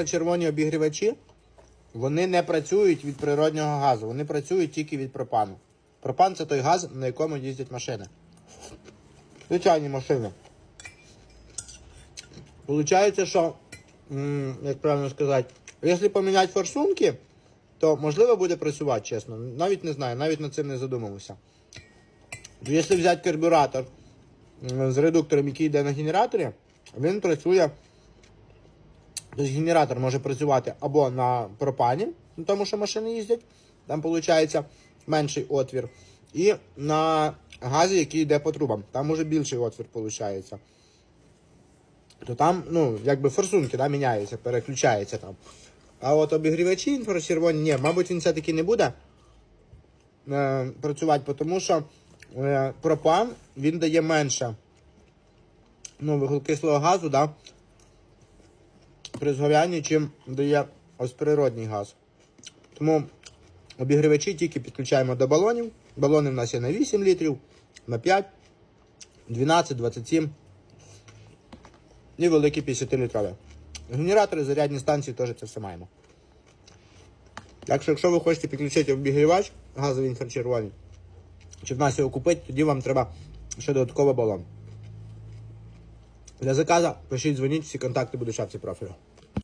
інфрачервоні обігрівачі, вони не працюють від природнього газу, вони працюють тільки від пропану. Пропан це той газ, на якому їздять машини. Звичайні машини. Получається, що, як правильно сказати, якщо поміняти форсунки, то можливо буде працювати, чесно. Навіть не знаю, навіть над цим не задумався. Якщо взяти карбюратор з редуктором, який йде на генераторі, він працює. Тобто генератор може працювати або на пропані, ну, тому що машини їздять, там виходить менший отвір, і на газі, який йде по трубам, там може більший отвір виходить. То там, ну, якби форсунки да, міняються, переключаються там. А от обігрівачі інфрачервоні, ні, мабуть, він все-таки не буде е, працювати, тому що е, пропан він дає менше ну, вуглекислого газу, да, при згорянні, чим дає ось природний газ. Тому обігрівачі тільки підключаємо до балонів. Балони в нас є на 8 літрів, на 5, 12, 27 і великі 50 літрові. Генератори, зарядні станції теж це все маємо. Так що, якщо ви хочете підключити обігрівач газовий інфрачервоний, чи в нас його купити, тоді вам треба ще додатково балон. Для заказу пишіть, дзвоніть, всі контакти будуть в шапці профілю.